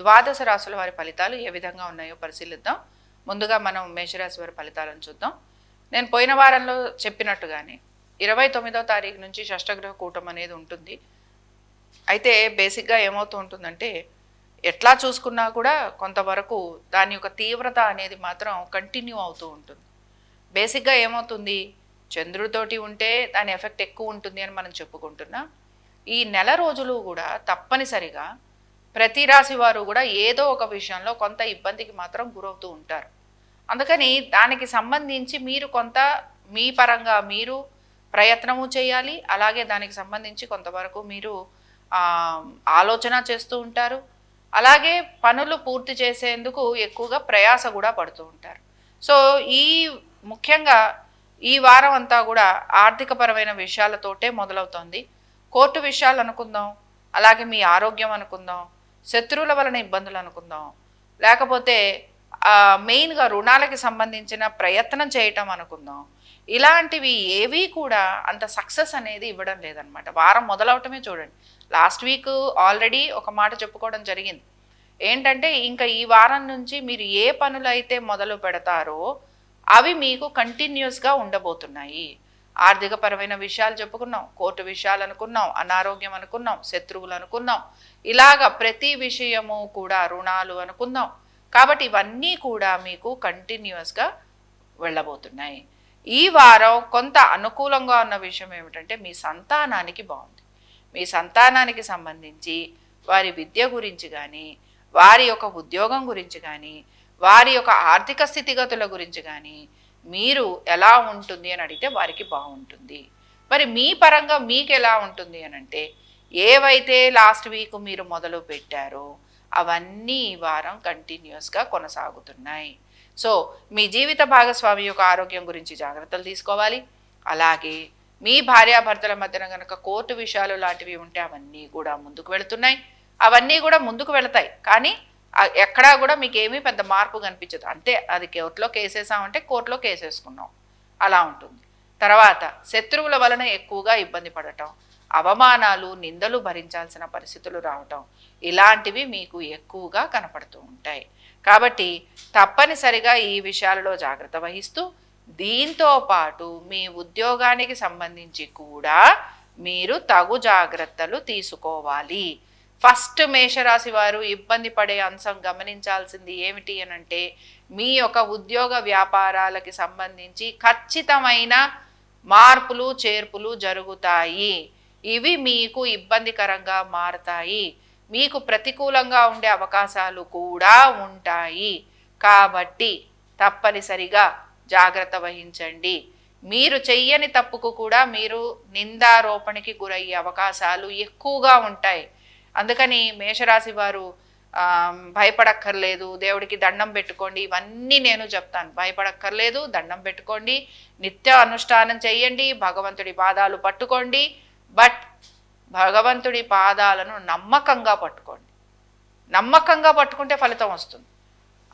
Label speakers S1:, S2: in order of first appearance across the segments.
S1: ద్వాదశ రాసుల వారి ఫలితాలు ఏ విధంగా ఉన్నాయో పరిశీలిద్దాం. ముందుగా మనం మేషరాశి వారి ఫలితాలను చూద్దాం. నేను పోయిన వారంలో చెప్పినట్టుగానే ఇరవై తొమ్మిదో తారీఖు నుంచి షష్టగ్రహ కూటం అనేది ఉంటుంది. అయితే బేసిక్గా ఏమవుతూ ఉంటుందంటే ఎట్లా చూసుకున్నా కూడా కొంతవరకు దాని యొక్క తీవ్రత అనేది మాత్రం కంటిన్యూ అవుతూ ఉంటుంది. బేసిక్గా ఏమవుతుంది? చంద్రుడితోటి ఉంటే దాని ఎఫెక్ట్ ఎక్కువ ఉంటుంది అని మనం చెప్పుకుంటున్నా. ఈ నెల రోజులు కూడా తప్పనిసరిగా ప్రతి రాశి వారు కూడా ఏదో ఒక విషయంలో కొంత ఇబ్బందికి మాత్రం గురవుతూ ఉంటారు. అందుకని దానికి సంబంధించి మీరు కొంత మీ పరంగా మీరు ప్రయత్నము చేయాలి. అలాగే దానికి సంబంధించి కొంతవరకు మీరు ఆలోచన చేస్తూ ఉంటారు. అలాగే పనులు పూర్తి చేసేందుకు ఎక్కువగా ప్రయాస కూడా పడుతూ ఉంటారు. సో ఈ ముఖ్యంగా ఈ వారం అంతా కూడా ఆర్థికపరమైన విషయాలతోటే మొదలవుతోంది. కోర్టు విషయాలు అనుకుందాం అలాగే మీ ఆరోగ్యం అనుకుందాం శత్రువుల వలన ఇబ్బందులు అనుకుందాం. లేకపోతే మెయిన్గా రుణాలకి సంబంధించిన ప్రయత్నం చేయటం అనుకుందాం. ఇలాంటివి ఏవి కూడా అంత సక్సెస్ అనేది ఇవ్వడం లేదనమాట. వారం మొదలవటమే చూడండి. లాస్ట్ వీక్ ఆల్రెడీ ఒక మాట చెప్పుకోవడం జరిగింది. ఏంటంటే ఇంకా ఈ వారం నుంచి మీరు ఏ పనులు అయితే మొదలు పెడతారో అవి మీకు కంటిన్యూస్గా ఉండబోతున్నాయి. ఆర్థికపరమైన విషయాలు చెప్పుకున్నాం కోర్టు విషయాలు అనుకున్నాం అనారోగ్యం అనుకున్నాం శత్రువులు అనుకున్నాం. ఇలాగ ప్రతి విషయము కూడా రుణాలు అనుకుందాం. కాబట్టి ఇవన్నీ కూడా మీకు కంటిన్యూస్గా వెళ్ళబోతున్నాయి. ఈ వారం కొంత అనుకూలంగా ఉన్న విషయం ఏమిటంటే మీ సంతానానికి బాగుంది. మీ సంతానానికి సంబంధించి వారి విద్య గురించి కానీ వారి యొక్క ఉద్యోగం గురించి కానీ వారి యొక్క ఆర్థిక స్థితిగతుల గురించి కానీ మీరు ఎలా ఉంటుంది అని అడిగితే వారికి బాగుంటుంది. మరి మీ పరంగా మీకు ఎలా ఉంటుంది అని అంటే ఏవైతే లాస్ట్ వీక్ మీరు మొదలు పెట్టారో అవన్నీ ఈ వారం కంటిన్యూస్గా కొనసాగుతున్నాయి. సో మీ జీవిత భాగస్వామి యొక్క ఆరోగ్యం గురించి జాగ్రత్తలు తీసుకోవాలి. అలాగే మీ భార్యాభర్తల మధ్యన కనుక కోర్టు విషయాలు లాంటివి ఉంటే అవన్నీ కూడా ముందుకు వెళుతున్నాయి. అవన్నీ కూడా ముందుకు వెళతాయి. కానీ ఎక్కడా కూడా మీకు ఏమీ పెద్ద మార్పు కనిపించదు. అంతే అది కోర్టులో కేసేసామంటే కోర్టులో కేసేసుకున్నాం. అలా ఉంటుంది. తర్వాత శత్రువుల వలన ఎక్కువగా ఇబ్బంది పడటం అవమానాలు నిందలు భరించాల్సిన పరిస్థితులు రావటం ఇలాంటివి మీకు ఎక్కువగా కనపడుతూ ఉంటాయి. కాబట్టి తప్పనిసరిగా ఈ విషయాలలో జాగ్రత్త వహిస్తూ దీంతో పాటు మీ ఉద్యోగానికి సంబంధించి కూడా మీరు తగు జాగ్రత్తలు తీసుకోవాలి. ఫస్ట్ మేషరాశి వారు ఇబ్బంది పడే అంశం గమనించాల్సింది ఏమిటి అని అంటే మీ యొక్క ఉద్యోగ వ్యాపారాలకి సంబంధించి ఖచ్చితమైన మార్పులు చేర్పులు జరుగుతాయి. ఇవి మీకు ఇబ్బందికరంగా మారతాయి. మీకు ప్రతికూలంగా ఉండే అవకాశాలు కూడా ఉంటాయి. కాబట్టి తప్పనిసరిగా జాగ్రత్త వహించండి. మీరు చెయ్యని తప్పుకు కూడా మీరు నిందారోపణకి గురయ్యే అవకాశాలు ఎక్కువగా ఉంటాయి. అందుకని మేషరాశి వారు భయపడక్కర్లేదు దేవుడికి దండం పెట్టుకోండి ఇవన్నీ నేను చెప్తాను. భయపడక్కర్లేదు దండం పెట్టుకోండి నిత్య అనుష్ఠానం చేయండి భగవంతుడి పాదాలు పట్టుకోండి బట్ భగవంతుడి పాదాలను నమ్మకంగా పట్టుకోండి. నమ్మకంగా పట్టుకుంటే ఫలితం వస్తుంది.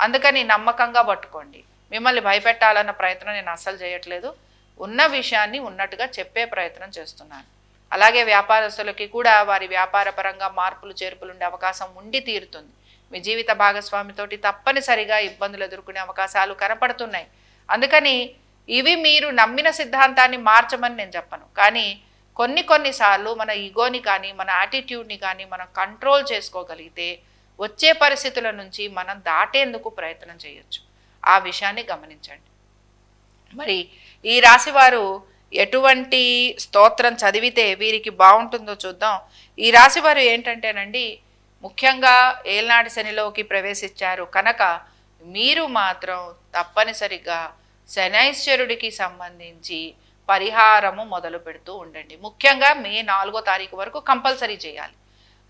S1: అందుకని నమ్మకంగా పట్టుకోండి. మిమ్మల్ని భయపెట్టాలన్న ప్రయత్నం నేను అస్సలు చేయట్లేదు. ఉన్న విషయాన్ని ఉన్నట్టుగా చెప్పే ప్రయత్నం చేస్తున్నాను. అలాగే వ్యాపారస్తులకి కూడా వారి వ్యాపార పరంగా మార్పులు చేర్పులు ఉండే అవకాశం ఉండి తీరుతుంది. మీ జీవిత భాగస్వామితోటి తప్పనిసరిగా ఇబ్బందులు ఎదుర్కొనే అవకాశాలు కనపడుతున్నాయి. అందుకని ఇవి మీరు నమ్మిన సిద్ధాంతాన్ని మార్చమని నేను చెప్పను. కానీ కొన్ని కొన్నిసార్లు మన ఈగోని కానీ మన యాటిట్యూడ్ని కానీ మనం కంట్రోల్ చేసుకోగలిగితే వచ్చే పరిస్థితుల నుంచి మనం దాటేందుకు ప్రయత్నం చేయొచ్చు. ఆ విషయాన్ని గమనించండి. మరి ఈ రాశివారు ఎటువంటి స్తోత్రం చదివితే వీరికి బాగుంటుందో చూద్దాం. ఈ రాశి వారు ఏంటంటేనండి ముఖ్యంగా ఏల్నాటి శనిలోకి ప్రవేశించారు కనుక మీరు మాత్రం తప్పనిసరిగా శనైశ్వరుడికి సంబంధించి పరిహారము మొదలు పెడుతూ ఉండండి. ముఖ్యంగా మే నాలుగో తారీఖు వరకు కంపల్సరీ చేయాలి.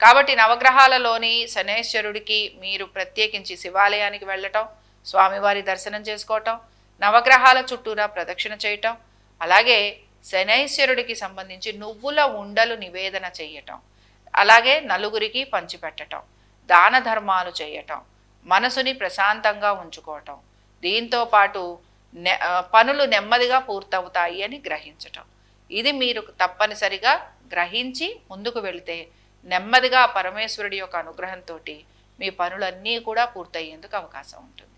S1: కాబట్టి నవగ్రహాలలోని శనైశ్వరుడికి మీరు ప్రత్యేకించి శివాలయానికి వెళ్ళటం స్వామివారి దర్శనం చేసుకోవటం నవగ్రహాల చుట్టూరా ప్రదక్షిణ చేయటం అలాగే శనైశ్వరుడికి సంబంధించి నువ్వుల ఉండలు నివేదన చేయటం అలాగే నలుగురికి పంచిపెట్టటం దాన ధర్మాలు చేయటం మనసుని ప్రశాంతంగా ఉంచుకోవటం దీంతో పాటు నె పనులు నెమ్మదిగా పూర్తవుతాయి అని గ్రహించటం. ఇది మీరు తప్పనిసరిగా గ్రహించి ముందుకు వెళితే నెమ్మదిగా పరమేశ్వరుడి యొక్క అనుగ్రహంతో మీ పనులన్నీ కూడా పూర్తయ్యేందుకు అవకాశం ఉంటుంది.